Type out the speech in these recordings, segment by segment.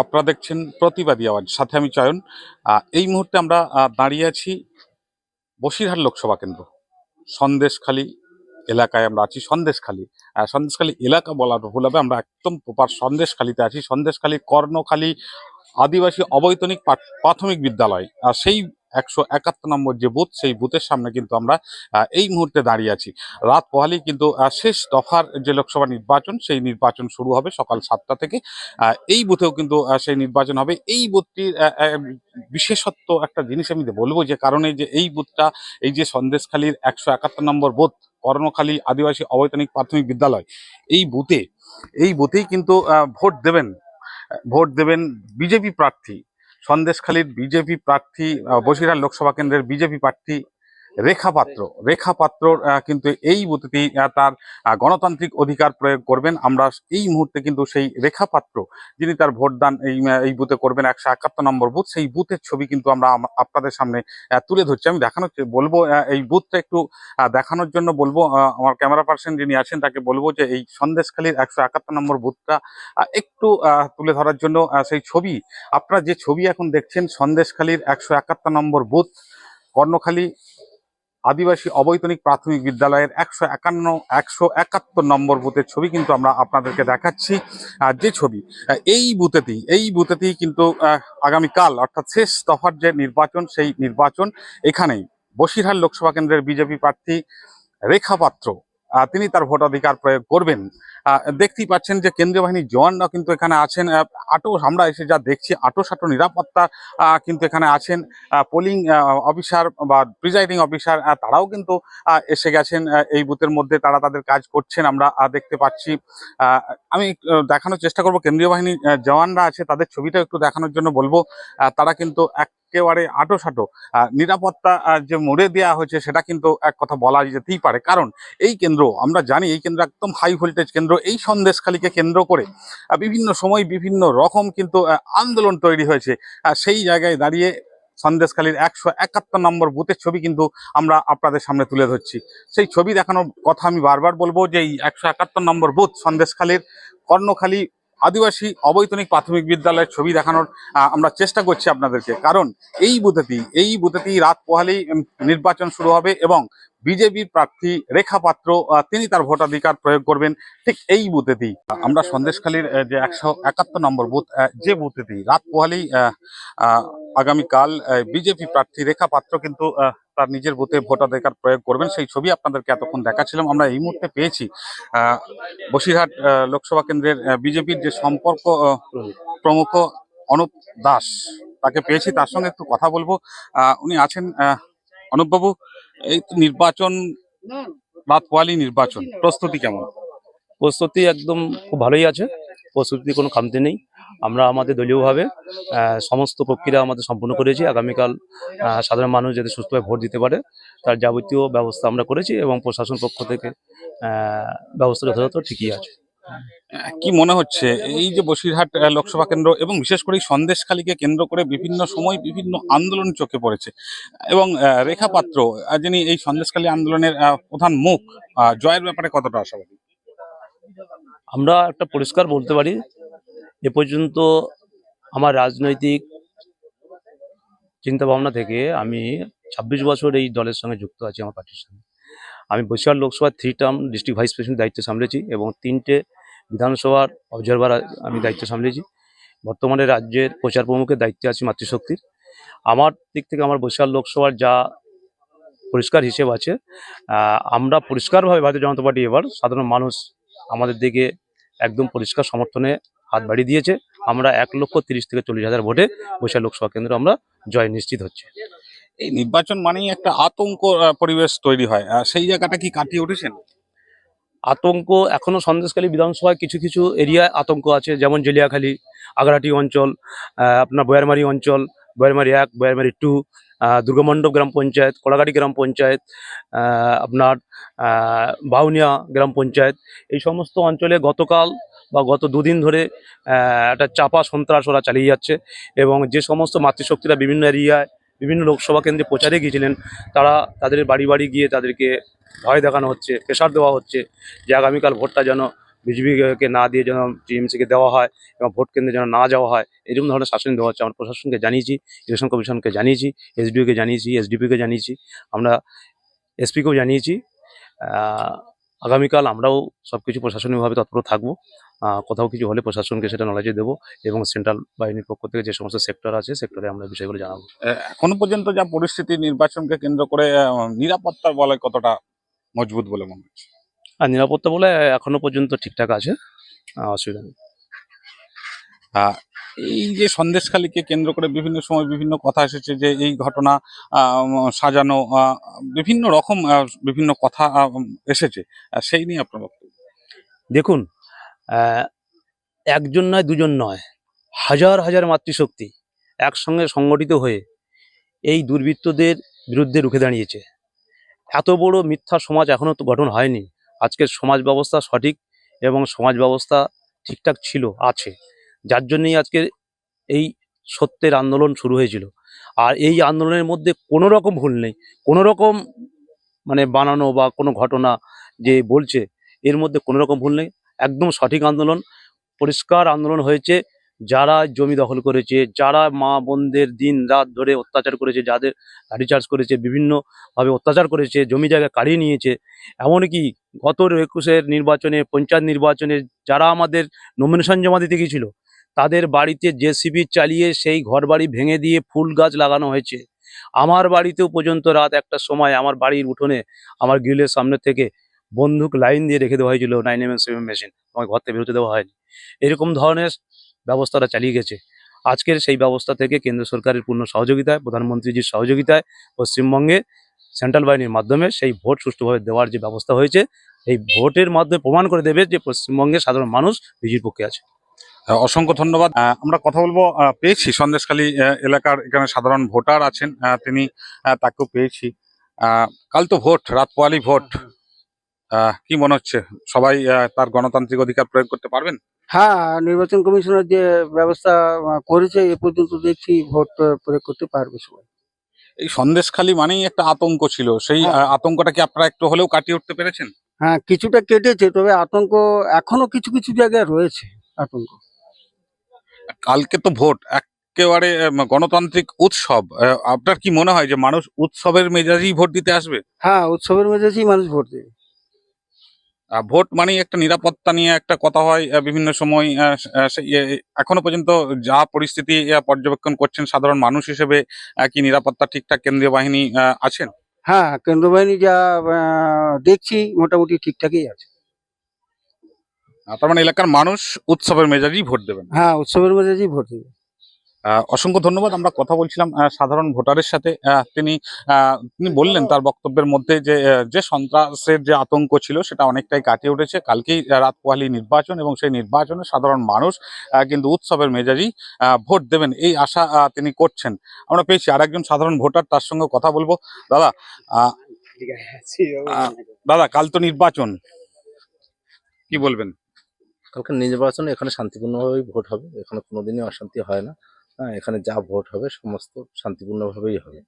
আপনারা দেখছেন প্রতিবাদী আওয়াজ, সাথে আমি চয়ন। এই মুহূর্তে আমরা দাঁড়িয়ে আছি বসিরহাট লোকসভা কেন্দ্র। সন্দেশখালী এলাকায় আমরা আছি, সন্দেশখালী। সন্দেশখালী এলাকা বলা ভুল হবে, আমরা একদম প্রপার সন্দেশখালীতে আছি। সন্দেশখালী কর্ণখালী আদিবাসী অবৈতনিক প্রাথমিক বিদ্যালয়। আর সেই একশো একাত্তর নম্বর যে বুথ, সেই বুথের সামনে কিন্তু আমরা এই মুহূর্তে দাঁড়িয়ে আছি। রাত পোহালি কিন্তু শেষ দফার যে লোকসভা নির্বাচন, সেই নির্বাচন শুরু হবে সকাল সাতটা থেকে। এই বুথেও কিন্তু সেই নির্বাচন হবে। এই বুথটির বিশেষত্ব একটা জিনিস আমি বলব, যে কারণে যে এই বুথটা, এই যে সন্দেশখালীর একশো একাত্তর নম্বর বুথ, কর্ণখালী আদিবাসী অবৈতনিক প্রাথমিক বিদ্যালয়, এই বুথে, এই বুথেই কিন্তু ভোট দেবেন। ভোট দেবেন বিজেপি প্রার্থী। সন্দেশখালীর বিজেপি প্রার্থী বসিরহাট লোকসভা কেন্দ্রের বিজেপি প্রার্থী রেখা পাত্র রেখা পাত্র কিন্তু এই আহ, তার গণতান্ত্রিক অধিকার প্রয়োগ করবেন। আমরা এই মুহূর্তে কিন্তু সেই রেখা পাত্র যিনি তার ভোটদান এই এই বুথে করবেন একশো একাত্তর নম্বর বুথ সেই বুথের ছবি কিন্তু আমরা আপনাদের সামনে তুলে ধরছি। আমি দেখানোর বলব এই বুথটা একটু দেখানোর জন্য বলব আমার ক্যামেরা পার্সন যিনি আছেন তাকে বলব যে এই সন্দেশখালীর একশো একাত্তর নম্বর বুথটা একটু তুলে ধরার জন্য সেই ছবি আপনারা যে ছবি এখন দেখছেন সন্দেশখালীর একশো একাত্তর নম্বর বুথ কর্ণখালী আদিবাসী অবৈতনিক প্রাথমিক বিদ্যালয়ের একশো একান্ন, একশো একাত্তর নম্বর বুথের ছবি কিন্তু আমরা আপনাদেরকে দেখাচ্ছি। যে ছবি, এই বুথেতেই এই বুথেতেই কিন্তু আগামীকাল অর্থাৎ শেষ দফার যে নির্বাচন, সেই নির্বাচন এখানেই। বসিরহাট লোকসভা কেন্দ্রের বিজেপি প্রার্থী রেখা পাত্র তিনি তার ভোটাধিকার প্রয়োগ করবেন। দেখতেই পাচ্ছেন যে কেন্দ্রীয় বাহিনীর জওয়ানরা কিন্তু এখানে আছেন। আটো, আমরা এসে যা দেখছি আটো সাটো নিরাপত্তা কিন্তু এখানে আছেন। পোলিং অফিসার বা প্রিজাইডিং অফিসার তারাও কিন্তু এসে গেছেন এই বুথের মধ্যে। তারা তাদের কাজ করছেন, আমরা দেখতে পাচ্ছি। আমি দেখানোর চেষ্টা করব। কেন্দ্রীয় বাহিনীর জওয়ানরা আছে, তাদের ছবিটা একটু দেখানোর জন্য বলব। তারা কিন্তু একেবারে আটো সাটো নিরাপত্তা যে মোড়ে দেওয়া হয়েছে সেটা কিন্তু এক কথা বলা যেতেই পারে। কারণ এই কেন্দ্র, আমরা জানি এই কেন্দ্র একদম হাই ভোল্টেজ কেন্দ্র, এই সন্দেশখালীকে কেন্দ্র করে বিভিন্ন সময় বিভিন্ন রকম কিন্তু আন্দোলন তৈরি হয়েছে। সেই জায়গায় দাঁড়িয়ে সন্দেশখালীর একশো একাত্তর নম্বর বুথের ছবি কিন্তু আমরা আপনাদের সামনে তুলে ধরছি। সেই ছবি দেখানোর কথা আমি বারবার বলব যে এই একশো একাত্তর নম্বর বুথ সন্দেশখালীর কর্ণখালী আদিবাসী অবৈতনিক প্রাথমিক বিদ্যালয়ের ছবি দেখানোর আমরা চেষ্টা করছি আপনাদেরকে। কারণ এই বুথেতেই এই বুথেতেই রাত পোহালেই নির্বাচন শুরু হবে এবং বিজেপির প্রার্থী রেখা পাত্র তিনি তার ভোটাধিকার প্রয়োগ করবেন ঠিক এই বুথেতেই। আমরা সন্দেশখালীর যে একশো একাত্তর নম্বর বুথ যে বুথেতেই রাত পোহালেই আগামীকাল বিজেপি প্রার্থী রেখা পাত্র কিন্তু তার নিজের বুথে ভোটাধিকার প্রয়োগ করবেন। সেই ছবি আপনাদেরকে এতক্ষণ দেখাচ্ছিলাম। আমরা এই মুহূর্তে পেয়েছি বসিরহাট লোকসভা কেন্দ্রের বিজেপির যে সম্পর্ক প্রমুখ অনুপ দাস তাকে পেয়েছি। তার সঙ্গে একটু কথা বলব। উনি আছেন অনুপবাবু, এই নির্বাচন রাত পোয়ালি নির্বাচন, প্রস্তুতি কেমন? প্রস্তুতি একদম খুব ভালোই আছে। প্রস্তুতি কোনো খামতি নেই। আমরা আমাদের দলীয়ভাবে সমস্ত প্রক্রিয়া আমাদের সম্পূর্ণ করেছি। আগামীকাল সাধারণ মানুষ যাতে সুস্থভাবে ভোট দিতে পারে তার যাবতীয় ব্যবস্থা আমরা করেছি এবং প্রশাসন পক্ষ থেকে ব্যবস্থা যথাযথ ঠিকই আছে। কি মনে হচ্ছে? এই যে বসিরহাট লোকসভা কেন্দ্র এবং বিশেষ করে এই সন্দেশখালীকে কেন্দ্র করে বিভিন্ন সময় বিভিন্ন আন্দোলন চোখে পড়েছে। এবং রেখা পাত্র যিনি এই সন্দেশখালী আন্দোলনের প্রধান মুখ জয়ের ব্যাপারে কতটা আশাবাদী? আমরা একটা পরিষ্কার বলতে পারি এ পর্যন্ত আমার রাজনৈতিক চিন্তা ভাবনা থেকে আমি ছাব্বিশ বছর এই দলের সঙ্গে যুক্ত আছি আমার পার্টির সঙ্গে। আমি বসিরহাট লোকসভার three term district vice president দায়িত্ব সামলেছি এবং তিনটে বিধানসভার অবজারভার আমি দায়িত্ব সামলেছি। বর্তমানে রাজ্যের প্রচার প্রমুখের দায়িত্বে আছি মাতৃশক্তির। আমার দিক থেকে আমার বসিরহাট লোকসভার যা পরিষ্কার হিসেব আছে আমরা পরিষ্কারভাবে ভারতীয় জনতা পার্টি এবার সাধারণ মানুষ আমাদের দিকে একদম পরিষ্কার সমর্থনে হাত বাড়িয়ে দিয়েছে। আমরা এক লক্ষ তিরিশ থেকে চল্লিশ হাজার ভোটে বসিরহাট লোকসভা কেন্দ্র আমরা জয় নিশ্চিত হচ্ছে। এই নির্বাচন মানেই একটা আতঙ্ক পরিবেশ তৈরি হয়। সেই জায়গাটা কি কাটিয়ে উঠেছেন? আতঙ্ক এখনও সন্দেশখালী বিধানসভায় কিছু কিছু এরিয়ায় আতঙ্ক আছে যেমন জেলিয়াখালী আগ্রাটি অঞ্চল আপনার বয়ারমারি অঞ্চল বয়ারমারি এক বয়ারমারি টু দুর্গামণ্ডপ গ্রাম পঞ্চায়েত কলাগাড়ি গ্রাম পঞ্চায়েত আপনার বাউনিয়া গ্রাম পঞ্চায়েত। এই সমস্ত অঞ্চলে গতকাল বা গত দুদিন ধরে একটা চাপা সন্ত্রাস ওরা চালিয়ে যাচ্ছে এবং যে সমস্ত মাতৃশক্তিরা বিভিন্ন এরিয়ায়, বিভিন্ন লোকসভা কেন্দ্রে প্রচারে গিয়েছিলেন, তারা তাদের বাড়ি বাড়ি গিয়ে তাদেরকে ভয় দেখানো হচ্ছে, প্রেশার দেওয়া হচ্ছে যে আগামীকাল ভোটটা যেন বিজেপিকে না দিয়ে যেন টিএমসিকে দেওয়া হয় এবং ভোট কেন্দ্রে যেন না যাওয়া হয়, এরকম ধরনের শাসন দেওয়া হচ্ছে। আমরা প্রশাসনকে জানিয়েছি, ইলেকশন কমিশনকে জানিয়েছি এসডিওকে জানিয়েছি এসডিপিকে জানিয়েছি, আমরা এসপিকেও জানিয়েছি আগামীকাল আমরাও সব কিছু প্রশাসনিকভাবে তৎপর থাকব। কোথাও কিছু হলে প্রশাসনকে সেটা নলেজে দেবো এবং সেন্ট্রাল বাহিনীর পক্ষ থেকে যে সমস্ত সেক্টর আছে সেক্টরে আমরা বিষয়গুলো জানাব। এখনও পর্যন্ত যা পরিস্থিতি নির্বাচনকে কেন্দ্র করে নিরাপত্তা বলে কতটা মজবুত বলে মনে হচ্ছে? আর নিরাপত্তা বলে এখনও পর্যন্ত ঠিকঠাক আছে অসুবিধা নেই। এই যে সন্দেশখালীকে কেন্দ্র করে বিভিন্ন সময় বিভিন্ন কথা এসেছে যে এই ঘটনা সাজানো বিভিন্ন রকম বিভিন্ন কথা এসেছে। সেই নিয়ে আপনার বক্তব্য। দেখুন একজন নয়, দুজন নয়, হাজার হাজার মাতৃশক্তি একসঙ্গে সংগঠিত হয়ে এই দুর্বৃত্তদের বিরুদ্ধে রুখে দাঁড়িয়েছে। এত বড় মিথ্যা সমাজ এখনও তো গঠন হয়নি। আজকের সমাজ ব্যবস্থা সঠিক এবং সমাজ ব্যবস্থা ঠিকঠাক ছিল, আছে। যার জন্যই আজকে এই সত্যের আন্দোলন শুরু হয়েছিল। আর এই আন্দোলনের মধ্যে কোনো রকম ভুল নেই। কোনো রকম মানে বানানো বা কোনো ঘটনা যে বলছে, এর মধ্যে কোনো রকম ভুল নেই। একদম সঠিক আন্দোলন, পরিষ্কার আন্দোলন হয়েছে। যারা জমি দখল করেছে, যারা মা বোনদের দিন রাত ধরে অত্যাচার করেছে, যাদের রিচার্জ করেছে, বিভিন্নভাবে অত্যাচার করেছে, জমি জায়গা কাড়িয়ে নিয়েছে, এমনকি গত একুশের নির্বাচনে, পঞ্চায়েত নির্বাচনে যারা আমাদের নমিনেশন জমা দিতে গিয়েছিল তাদের বাড়িতে জেসিবি চালিয়ে সেই ঘর বাড়ি ভেঙে দিয়ে ফুল গাছ লাগানো হয়েছে। আমার বাড়িতেও পর্যন্ত রাত একটা সময় আমার বাড়ির উঠোনে আমার গ্রিলের সামনে থেকে বন্দুক লাইন দিয়ে রেখে দেওয়া হয়েছিল নাইন এম সেভেন মেশিন। আমাকে ঘর থেকে বেরোতে দেওয়া হয়নি। এরকম ধরনের ব্যবস্থাটা চালিয়ে গেছে। আজকের সেই ব্যবস্থা থেকে কেন্দ্র সরকারের পূর্ণ সহযোগিতায়, প্রধানমন্ত্রীজির সহযোগিতায় পশ্চিমবঙ্গে সেন্ট্রাল বাহিনীর মাধ্যমে সেই ভোট সুষ্ঠুভাবে দেওয়ার যে ব্যবস্থা হয়েছে, এই ভোটের মাধ্যমে প্রমাণ করে দেবে যে পশ্চিমবঙ্গের সাধারণ মানুষ বিজেপির পক্ষে আছে। অসংখ্য ধন্যবাদ। আমরা কথা বলব পেয়েছি। সন্দেশখালী এলাকার এখানে সাধারণ ভোটার আছেন তিনি তাকেও পেয়েছি। কাল তো ভোট রাত পোয়ালি ভোট কি মনে হচ্ছে? সবাই তার গণতান্ত্রিক অধিকার প্রয়োগ করতে পারবেন? হ্যাঁ নির্বাচন কমিশনের যে ব্যবস্থা করেছে এ পর্যন্ত দেখছি ভোট প্রয়োগ করতে পারবে সবাই। এই সন্দেশখালী মানেই একটা আতঙ্ক ছিল। সেই হ্যাঁ। আতঙ্কটা কি আপনারা একটু হলেও কাটিয়ে উঠতে পেরেছেন? হ্যাঁ কিছুটা কেটেছে তবে আতঙ্ক এখনও কিছু কিছু জায়গায় রয়েছে আতঙ্ক। কালকে তো ভোট একেবারে গণতান্ত্রিক উৎসব। আপনার কি মনে হয় যে মানুষ উৎসবের মেজাজেই ভোট দিতে আসবে? হ্যাঁ উৎসবের মেজাজেই মানুষ ভোট দেবে। ভোট মানেই একটা নিরাপত্তা নিয়ে একটা কথা হয় বিভিন্ন সময় এখনও পর্যন্ত যা পরিস্থিতি পর্যবেক্ষণ করছেন সাধারণ মানুষ হিসেবে কি নিরাপত্তা ঠিকঠাক কেন্দ্রীয় বাহিনী আছেন? হ্যাঁ কেন্দ্র বাহিনী যা দেখছি মোটামুটি ঠিকঠাকই আছে। তার মানে এলাকার মানুষ উৎসবের মেজাজেই ভোট দেবেন। হ্যাঁ উৎসবের মেজাজেই ভোট দেবে। আহ, অসংখ্য ধন্যবাদ। আমরা কথা বলছিলাম সাধারণ ভোটারের সাথে। তিনি আহ, তিনি বললেন তার বক্তব্যের মধ্যে যে যে সন্ত্রাসের যে আতঙ্ক ছিল সেটা অনেকটাই কাটিয়ে উঠেছে। কালকেই রাত পোহালি নির্বাচন এবং সেই নির্বাচনে সাধারণ মানুষ কিন্তু উৎসবের মেজাজেই আহ, ভোট দেবেন এই আশা তিনি করছেন। আমরা পেয়েছি আর একজন সাধারণ ভোটার তার সঙ্গে কথা বলব। দাদা দাদা কাল তো নির্বাচন। কি বলবেন? কালকে নির্বাচন এখানে শান্তিপূর্ণভাবেই ভোট হবে। এখানে কোনোদিনই অশান্তি হয় না। হ্যাঁ এখানে যা ভোট হবে সমস্ত শান্তিপূর্ণভাবেই হবে।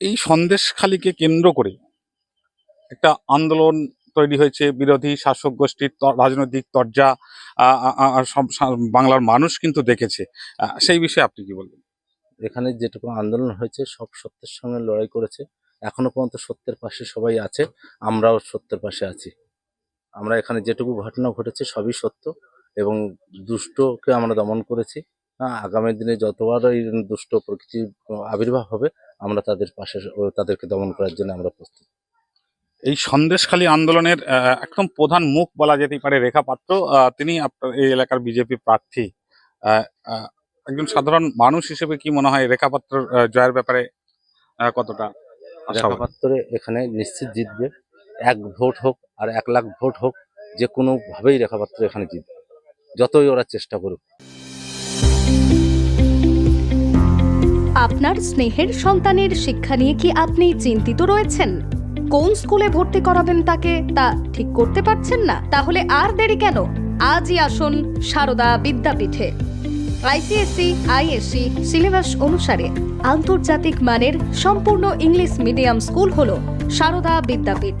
এই সন্দেশখালীকে কেন্দ্র করে একটা আন্দোলন তৈরি হয়েছে। বিরোধী শাসক গোষ্ঠীর রাজনৈতিক তরজা বাংলার মানুষ কিন্তু দেখেছে। সেই বিষয়ে আপনি কি বলবেন? এখানে যেটুকু আন্দোলন হয়েছে সব সত্যের সঙ্গে লড়াই করেছে। এখনও পর্যন্ত সত্যের পাশে সবাই আছে। আমরাও সত্যের পাশে আছি। আমরা এখানে যেটুকু ঘটনা ঘটেছে সবই সত্য এবং দুষ্টকে আমরা দমন করেছি। আগামী দিনে যতবার এই দুষ্ট প্রকৃতির আবির্ভাব হবে আমরা তাদের পাশে তাদেরকে দমন করার জন্য আমরা প্রস্তুত। এই সন্দেশখালী আন্দোলনের একদম প্রধান মুখ বলা যেতেই পারে রেখা পাত্র তিনি আপনার এই এলাকার বিজেপি প্রার্থী। একজন সাধারণ মানুষ হিসেবে কি মনে হয় রেখা পাত্র জয়ের ব্যাপারে কতটা? আশাবাদী? রেখাপাত্তরে এখানে নিশ্চিত জিতবে। এক ভোট হোক আর এক লাখ ভোট হোক, যে কোনোভাবেই রেখাপাত্র এখানে জিতবে যতই ওরা চেষ্টা করুক। আপনার স্নেহের সন্তানের শিক্ষা নিয়ে কি আপনি চিন্তিত রয়েছেন? কোন স্কুলে ভর্তি করাবেন তাকে, তা ঠিক করতে পারছেন না? তাহলে আর দেরি কেন? আজই আসুন সারদা বিদ্যাপীঠে। আইসিএসসি, আইএসসি সিলেবাস অনুসারে আন্তর্জাতিক মানের সম্পূর্ণ ইংলিশ মিডিয়াম স্কুল হল Sarada Vidyapith.